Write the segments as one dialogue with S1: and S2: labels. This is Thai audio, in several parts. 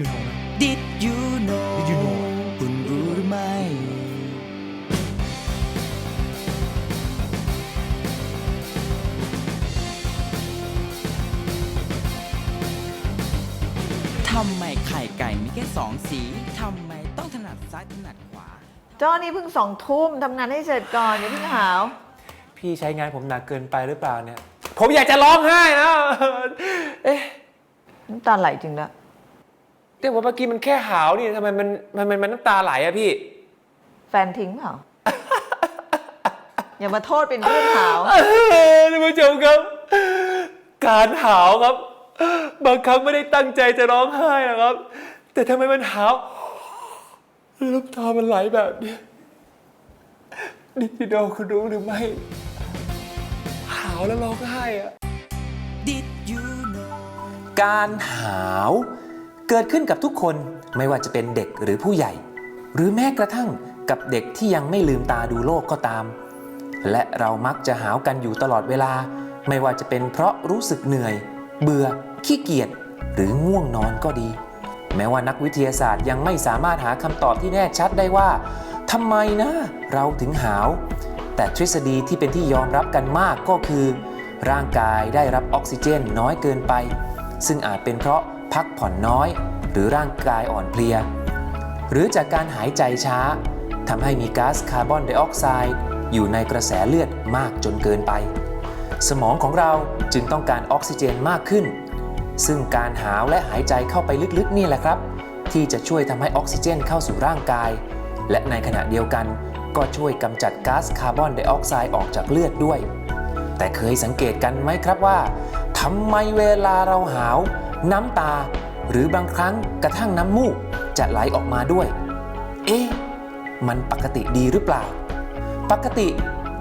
S1: you know นะ
S2: Did you know
S1: Did you know
S2: คุณรู้หรือไม่ ทำไมไข่ไก่มีแค่สองสี ทำไมต้องถนัดซ้ายถนัดขวา
S3: จอนี่เพิ่งสองทุ่มทำงานให้เสร็จก่อนอย่าเพิ่งหาว
S4: พี่ใช้งานผมหนักเกินไปหรือเปล่าเนี่ย ผมอยากจะร้องไห้นะเอ๊ะ
S3: น้ำตาไหลจริงละ
S4: แต่ว่าเมื่อกี้มันแค่หาวนี่ทำไมมันมันมันมันน้ำตาไหลอะพี่
S3: แฟนทิ้งเปล่า อย่ามาโทษเป็นเรื่องหาว
S4: ท่านผู้ชมครับ การหาวครับ บางครั้งไม่ได้ตั้งใจจะร้องไห้นะครับ แต่ทำไมมันหาวแล้วน้ำตามันไหลแบบนี้ดิจิโดคุณรู้หรือไม่ หาวแล้วร้องไห้อะ
S2: Did you know
S4: การหาว เกิดขึ้นกับทุกคนไม่ว่าจะเป็นเด็กหรือผู้ใหญ่ หรือแม้กระทั่งกับเด็กที่ยังไม่ลืมตาดูโลกก็ตาม และเรามักจะหาวกันอยู่ตลอดเวลา ไม่ว่าจะเป็นเพราะรู้สึกเหนื่อย เบื่อ ขี้เกียจหรือง่วงนอนก็ดี แม้ว่านักวิทยาศาสตร์ยังไม่สามารถหาคำตอบที่แน่ชัดได้ว่าทำไมนะเราถึงหาว แต่ทฤษฎีที่เป็นที่ยอมรับกันมากก็คือ ร่างกายได้รับออกซิเจนน้อยเกินไป ซึ่งอาจเป็นเพราะ พักผ่อนน้อย หรือร่างกายอ่อนเพลีย หรือจากการหายใจช้าทำให้มีก๊าซคาร์บอนไดออกไซด์อยู่ในกระแสเลือดมากจนเกินไป สมองของเราจึงต้องการออกซิเจนมากขึ้น ซึ่งการหาวและหายใจเข้าไปลึกๆนี่แหละครับ ที่จะช่วยทำให้ออกซิเจนเข้าสู่ร่างกาย และในขณะเดียวกันก็ช่วยกำจัดก๊าซคาร์บอนไดออกไซด์ออกจากเลือดด้วย แต่เคยสังเกตกันไหมครับว่าทำไมเวลาเราหาว น้ำตา หรือบางครั้งกระทั่งน้ำมูกจะไหลออกมาด้วย เอ๊ะ มันปกติดีหรือเปล่า ปกติ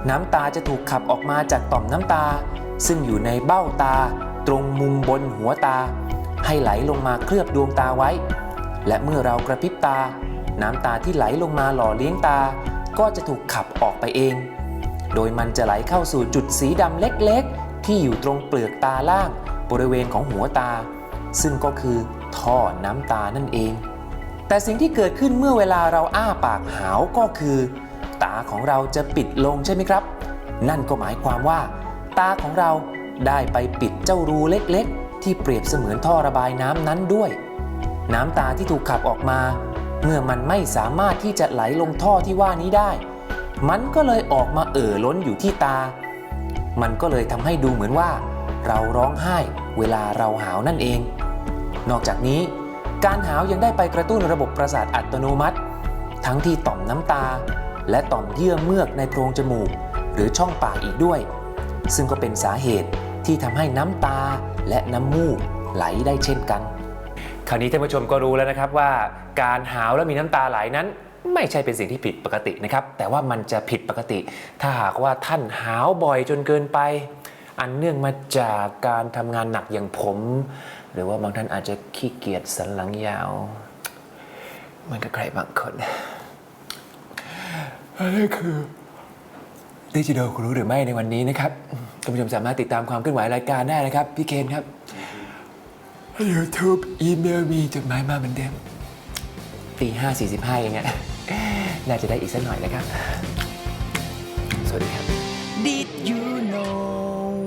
S4: น้ำตาจะถูกขับออกมาจากต่อมน้ำตา ซึ่งอยู่ในเบ้าตา ตรงมุมบนหัวตา ให้ไหลลงมาเคลือบดวงตาไว้ และเมื่อเรากระพริบตา น้ำตาที่ไหลลงมาหล่อเลี้ยงตา ก็จะถูกขับออกไปเอง โดยมันจะไหลเข้าสู่จุดสีดำเล็กๆ ที่อยู่ตรงเปลือกตาล่าง บริเวณของหัวตา ซึ่งก็คือท่อน้ำตานั่นเอง แต่สิ่งที่เกิดขึ้นเมื่อเวลาเราอ้าปากหาวก็คือ ตาของเราจะปิดลงใช่ไหมครับ นั่นก็หมายความว่า ตาของเราได้ไปปิดเจ้ารูเล็กๆ ที่เปรียบเสมือนท่อระบายน้ำนั้นด้วย น้ำตาที่ถูกขับออกมา เมื่อมันไม่สามารถที่จะไหลลงท่อที่ว่านี้ได้ มันก็เลยออกมาเอ่อล้นอยู่ที่ตา มันก็เลยทำให้ดูเหมือนว่า เราร้องไห้ เวลาเราหาวนั่นเอง นอกจากนี้ การหาวยังได้ไปกระตุ้นระบบประสาทอัตโนมัติ ทั้งที่ต่อมน้ำตา และต่อมเยื่อเมือกในโพรงจมูก หรือช่องปากอีกด้วย ซึ่งก็เป็นสาเหตุที่ทำให้น้ำตาและน้ำมูกไหลได้เช่นกัน คราวนี้ท่านผู้ชมก็รู้แล้วนะครับว่า การหาวและมีน้ำตาไหลนั้นไม่ใช่เป็นสิ่งที่ผิดปกตินะครับ แต่ว่ามันจะผิดปกติ ถ้าหากว่าท่านหาวบ่อยจนเกินไป อันเนื่องมาจากการทำงานหนักอย่างผม หรือว่าบางท่านอาจจะขี้เกียจสันหลังยาวเหมันกับใครบางคนอันนี้คือดิจิทัลคุณรู้หรือไม่ในวันนี้นะครับท่านผู้ชมสามารถติดตามความเคลื่อนไหวรายการได้นะครับ พี่เคนครับ YouTube อีเมลมีจดหมายมาเหมือนเดิมตีห้าสี่สิบห้าอย่างเงี้ยน่าจะได้อีกสักหน่อยนะครับ สวัสดีครับ